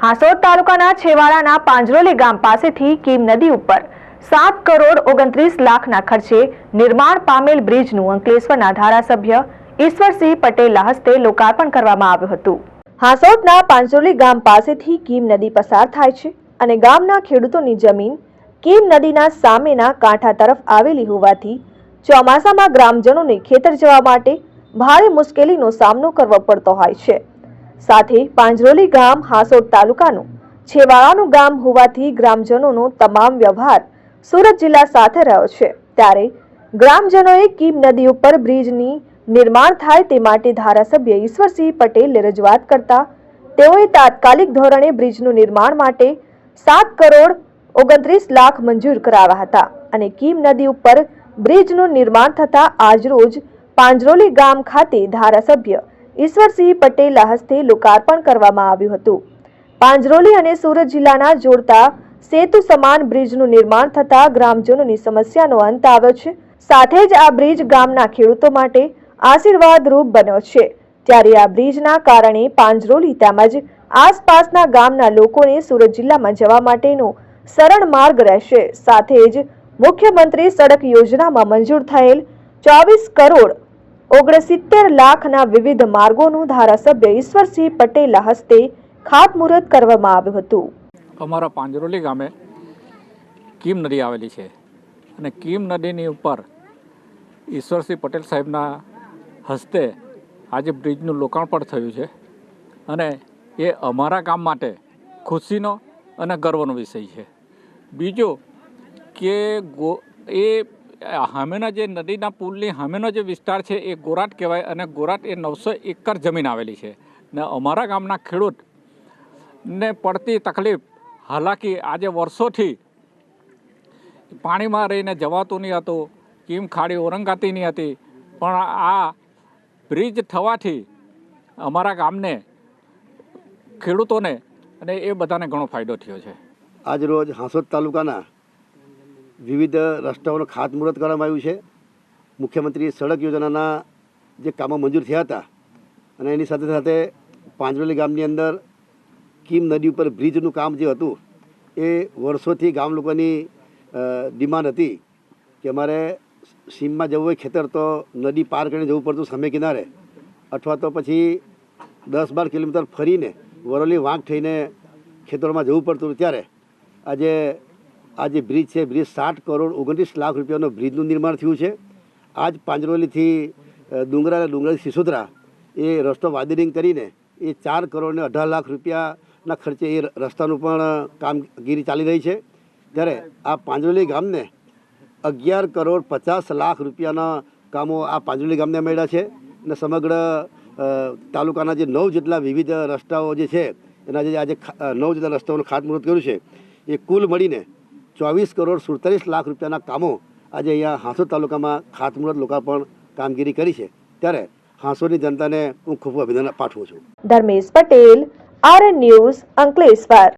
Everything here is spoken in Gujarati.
હાસોદ તાલુકાના છેવાડાના પાંજરોલી ગામ પાસેથી કીમ નદી ઉપર સાત કરોડ ઓગણત્રીસ લાખના ખર્ચે નિર્માણ પામેલ બ્રિજનું અંકલેશ્વરના ધારાસભ્ય ઈશ્વરસિંહ પટેલના હસ્તે લોકાર્પણ કરવામાં આવ્યું હતું. હાસોદના પાંજરોલી ગામ પાસેથી કીમ નદી પસાર થાય છે અને ગામના ખેડૂતોની જમીન કીમ નદીના સામેના કાંઠા તરફ આવેલી હોવાથી ચોમાસામાં ગ્રામજનોને ખેતર જવા માટે ભારે મુશ્કેલીનો સામનો કરવો પડતો હોય છે. સાથે પાંજરોલી ગામ હાસોડ તાલુકાનું છેવાડાનું ગામ હોવાથી ગ્રામજનોનો તમામ વ્યવહાર સુરત જિલ્લા સાથે રહ્યો છે. ત્યારે ગ્રામજનોએ કીમ નદી ઉપર બ્રિજની નિર્માણ થાય તે માટે ધારાસભ્ય ઈશ્વરસિંહ પટેલે રજૂઆત કરતા તેઓએ તાત્કાલિક ધોરણે બ્રિજનું નિર્માણ માટે સાત કરોડ ઓગણત્રીસ લાખ મંજૂર કરાવ્યા હતા અને કીમ નદી ઉપર બ્રિજનું નિર્માણ થતા આજરોજ પાંજરોલી ગામ ખાતે ધારાસભ્ય ઈશ્વરસિંહ પટેલના હસ્તે લોકાર્પણ કરવામાં આવ્યું હતું. પાંજરોલી અને સુરત જિલ્લાના જોડતા સેતુ સમાન બ્રિજનું નિર્માણ થતા ગ્રામજનોની સમસ્યાનો અંત આવ્યો છે. સાથે જ આ બ્રિજ ગામના ખેડૂતો માટે આશીર્વાદરૂપ બન્યો છે. ત્યારે આ બ્રિજના કારણે પાંજરોલી તેમજ આસપાસના ગામના લોકોને સુરત જિલ્લામાં જવા માટેનો સરળ માર્ગ રહેશે. સાથે જ મુખ્યમંત્રી સડક યોજનામાં મંજૂર થયેલ ચોવીસ કરોડ ઓગણસિત્તેર લાખના વિવિધ માર્ગોનું ધારાસભ્ય ઈશ્વરસિંહ પટેલના હસ્તે ખાતમુહૂર્ત કરવામાં આવ્યું હતું. અમારા પાંજરોલી ગામે કીમ નદી આવેલી છે અને કીમ નદીની ઉપર ઈશ્વરસિંહ પટેલ સાહેબના હસ્તે આજે બ્રિજનું લોકાર્પણ થયું છે અને એ અમારા ગામ માટે ખુશીનો અને ગર્વનો વિષય છે. બીજું કે ગો એ સામેના જે નદીના પુલની સામેનો જે વિસ્તાર છે એ ગોરાટ કહેવાય અને ગોરાટ એ નવસો એકર જમીન આવેલી છે. ને અમારા ગામના ખેડૂત ને પડતી તકલીફ, હાલાકી આજે વર્ષોથી પાણીમાં રહીને જવાતું નહીં હતું, કીમ ખાડી ઓરંગાતી નહીં હતી. પણ આ બ્રિજ થવાથી અમારા ગામને, ખેડૂતોને અને એ બધાને ઘણો ફાયદો થયો છે. આજ રોજ હાંસોદ તાલુકાના વિવિધ રસ્તાઓનું ખાતમુહૂર્ત કરવામાં આવ્યું છે. મુખ્યમંત્રી સડક યોજનાના જે કામો મંજૂર થયા હતા અને એની સાથે સાથે પાંજરોલી ગામની અંદર કીમ નદી ઉપર બ્રિજનું કામ જે હતું, એ વર્ષોથી ગામ લોકોની ડિમાન્ડ હતી કે અમારે સીમમાં જવું હોય ખેતર તો નદી પાર કરીને જવું પડતું સામે કિનારે અથવા તો પછી દસ બાર કિલોમીટર ફરીને વરોલી વાંક થઈને ખેતરોમાં જવું પડતું ત્યારે આજે આ જે બ્રિજ છે, બ્રિજ સાઠ કરોડ ઓગણત્રીસ લાખ રૂપિયાનો બ્રિજનું નિર્માણ થયું છે. આજ પાંજરોલીથી ડુંગરા અને ડુંગરાથી સિસોદરા એ રસ્તો વાદરિંગ કરીને એ ચાર કરોડ ને અઢાર લાખ રૂપિયાના ખર્ચે એ રસ્તાનું પણ કામગીરી ચાલી રહી છે. ત્યારે આ પાંજરોલી ગામને અગિયાર કરોડ પચાસ લાખ રૂપિયાના કામો આ પાંજરોલી ગામને મળ્યા છે અને સમગ્ર તાલુકાના જે નવ જેટલા વિવિધ રસ્તાઓ જે છે, એના જે આજે નવ જેટલા રસ્તાઓનું ખાતમુહૂર્ત કર્યું છે, એ કુલ મળીને ચોવીસ કરોડ સુડતાલીસ લાખ રૂપિયાના કામો આજે અહીંયા હાંસોદ તાલુકામાં ખાતમુહૂર્ત લોકાર્પણ કામગીરી કરી છે. ત્યારે હાંસોદની જનતાને હું ખૂબ અભિનંદન પાઠવું છું. Dharmesh Patel R news Ankleshwar.